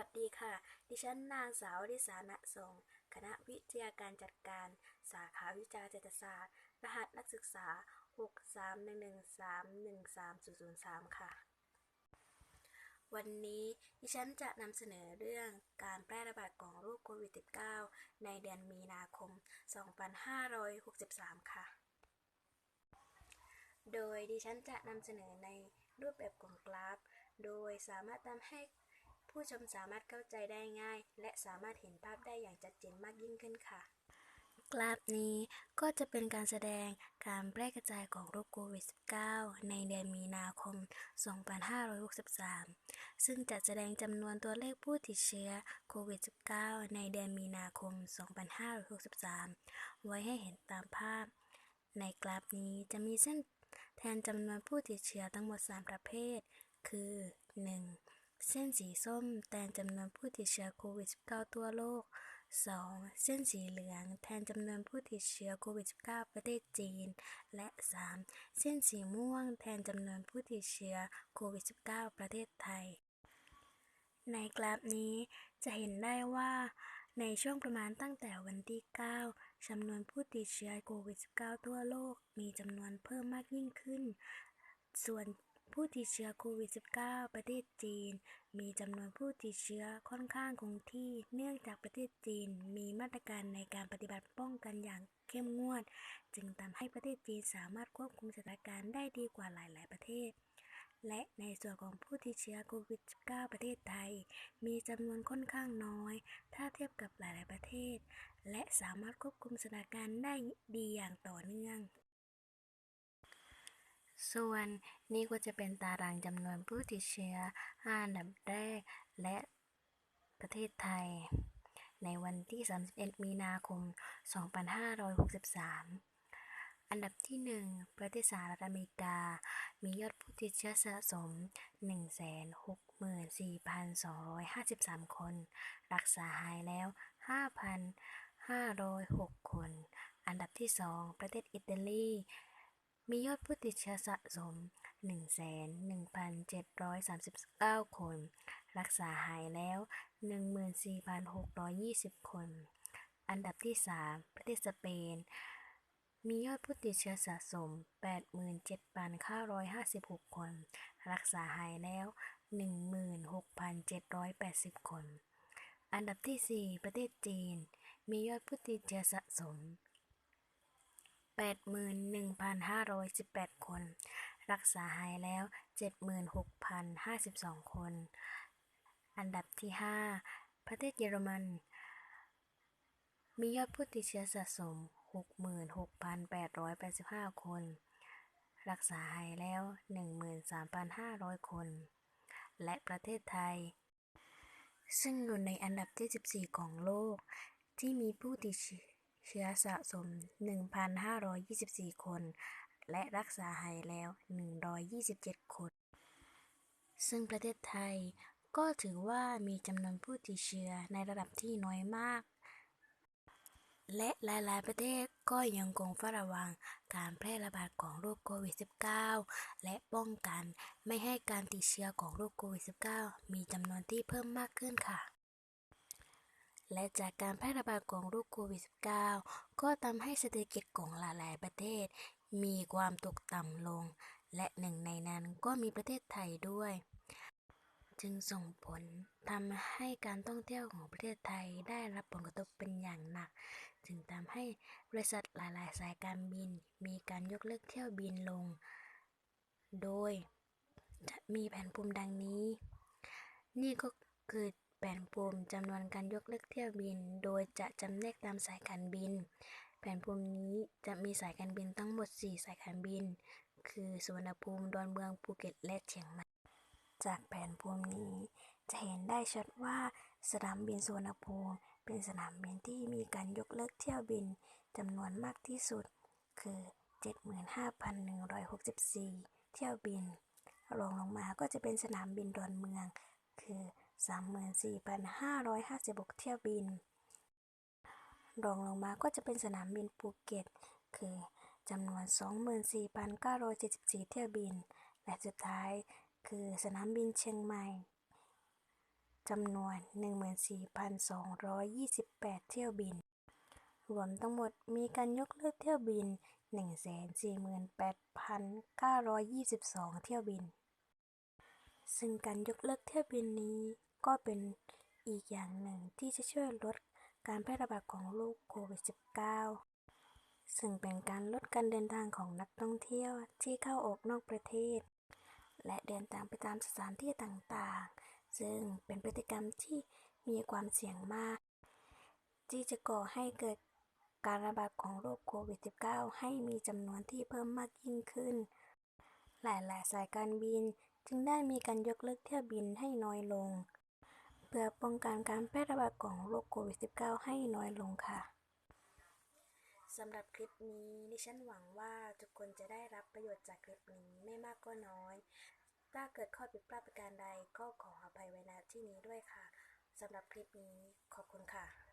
ัสดีค่ะ ดิฉันนางสาวริสาณสงฆ์คณะวิทยาการจัดการ สาขาวิชาเศรษฐศาสตร์ รหัสนักศึกษา 631131303 ค่ะ วันนี้ดิฉันจะนำเสนอเรื่องการแพร่ระบาดของโรคโควิด -19 ในเดือนมีนาคม 2563 ค่ะ โดยดิฉันจะนำเสนอในรูปแบบของกราฟ โดยสามารถทำให้ ผู้ชมสามารถเข้าใจได้ง่าย และสามารถเห็นภาพได้อย่างชัดเจนมากยิ่งขึ้นค่ะ กราฟนี้ก็จะเป็นการแสดงการแพร่กระจายของโรคโควิด -19 ในเดือนมีนาคม 2563 ซึ่งจะแสดงจำนวนตัวเลขผู้ติดเชื้อโควิด -19 ในเดือนมีนาคม 2563 ไว้ให้เห็นตามภาพ ในกราฟนี้จะมีเส้นแทนจำนวนผู้ติดเชื้อทั้งหมด 3 ประเภท คือ 1. เส้นสีส้มแทนจำนวนผู้ติดเชื้อโควิด -19 ทั่วโลก 2. เส้นสีเหลืองแทนจำนวนผู้ติดเชื้อโควิด -19 ประเทศจีน และ 3. เส้นสีม่วงแทนจำนวนผู้ติดเชื้อโควิด -19 ประเทศไทย ในกราฟนี้จะเห็นได้ว่าในช่วงประมาณตั้งแต่วันที่ 9จำนวนผู้ติดเชื้อโควิด -19 ทั่วโลกมีจำนวนเพิ่มมากยิ่งขึ้น ส่วน ผู้ติดเชื้อโควิด -19 ประเทศจีน มีจำนวนผู้ติดเชื้อค่อนข้างคงที่เนื่องจากประเทศจีน มีมาตรการในการปฏิบัติป้องกันอย่างเข้มงวด จึงทำให้ประเทศจีนสามารถควบคุมสถานการณ์ได้ดีกว่าหลาย ๆ ประเทศ และในส่วนของผู้ติดเชื้อโควิด -19 ประเทศไทย มีจำนวนค่อนข้างน้อย ถ้าเทียบกับหลาย ๆ ประเทศ และสามารถควบคุมสถานการณ์ได้ดีอย่างต่อเนื่อง ส่วนนี่ก็จะเป็นตารางจำนวนผู้ติดเชื้อ5อันดับแรก และประเทศไทย ในวันที่ 31 มีนาคม 2563 อันดับที่ 1 ประเทศสหรัฐอเมริกา มียอดผู้ติดเชื้อสะสม 164,253 คน รักษาหายแล้ว 5,506 คน อันดับที่ 2 ประเทศอิตาลี มียอดผู้ติดเชื้อสะสม111,739 คน รักษาหายแล้ว 14,620 คน อันดับที่ 3 ประเทศสเปน มียอดผู้ติดเชื้อสะสม 87,956 คน รักษาหายแล้ว 16,780 คน อันดับที่ 4 ประเทศจีน มียอดผู้ติดเชื้อสะสม 81,518 คน รักษาหายแล้ว 76,052 คน อันดับที่ 5 ประเทศเยอรมัน มียอดผู้ติดเชื้อสะสม 66,885 คน รักษาหายแล้ว 13,500 คน และประเทศไทย ซึ่งอยู่ในอันดับที่ 14 ของโลก ที่มีผู้ติดเชื้อ เชื้อสะสม 1,524 คน และรักษาหายแล้ว 127 คน ซึ่งประเทศไทยก็ถือว่ามีจำนวนผู้ติดเชื้อในระดับที่น้อยมาก และหลายๆ ประเทศก็ยังคงเฝ้าระวังการแพร่ระบาดของโรคโควิด -19 และป้องกันไม่ให้การติดเชื้อของโรคโควิด -19 มีจำนวนที่เพิ่มมากขึ้นค่ะ และจากการแพร่ระบาดของโรคโควิด -19 ก็ทำให้เศรษฐกิจของหลายๆประเทศ มีความตกต่ำลง และหนึ่งในนั้นก็มีประเทศไทยด้วย จึงส่งผลทำให้การท่องเที่ยวของประเทศไทยได้รับผลกระทบเป็นอย่างหนัก จึงทำให้บริษัทหลาย ๆ สายการบิน มีการยกเลิกเที่ยวบินลง โดยจะมีแผนภูมิดังนี้ นี่ก็คือ แผนภูมิจำนวนการยกเลิกเที่ยวบิน โดยจะจำแนกตามสายการบิน แผนภูมินี้จะมีสายการบินทั้งหมด 4 สายการบิน คือสุวรรณภูมิ ดอนเมือง ภูเก็ต และเชียงใหม่ จากแผนภูมินี้ จะเห็นได้ชัดว่าสนามบินสุวรรณภูมิ เป็นสนามบินที่มีการยกเลิกเที่ยวบินจำนวนมากที่สุด คือ 75,164 เที่ยวบินรองลงมาก็จะเป็นสนามบินดอนเมือง คือ 34,556 เที่ยวบิน รองลงมาก็จะเป็นสนามบินภูเก็ต คือจำนวน 24,974 เที่ยวบิน และสุดท้ายคือสนามบินเชียงใหม่จำนวน 14,228 เที่ยวบิน รวมทั้งหมดมีการยกเลิกเที่ยวบิน 148,922 เที่ยวบิน ซึ่งการยกเลิกเที่ยวบินนี้ ก็เป็นอีกอย่างหนึ่งที่จะช่วยลดการแพร่ระบาดของโรคโควิด -19 ซึ่งเป็นการลดการเดินทางของนักท่องเที่ยวที่เข้าออกนอกประเทศ และเดินทางไปตามสถานที่ต่างๆ ซึ่งเป็นพฤติกรรมที่มีความเสี่ยงมาก ที่จะก่อให้เกิดการระบาดของโรคโควิด -19 ให้มีจำนวนที่เพิ่มมากยิ่งขึ้น หลาย ๆ สายการบินจึงได้มีการยกเลิกเที่ยวบินให้น้อยลง เพื่อป้องกันการแพร่ระบาดของโรคโควิด -19 ให้น้อยลงค่ะสำหรับคลิปนี้ดิฉันหวังว่าทุกคนจะได้รับประโยชน์จากคลิปนี้ไม่มากก็น้อย ถ้าเกิดข้อผิดพลาดประการใดก็ขออภัยไว้ณที่นี้ด้วยค่ะสำหรับคลิปนี้ขอบคุณค่ะ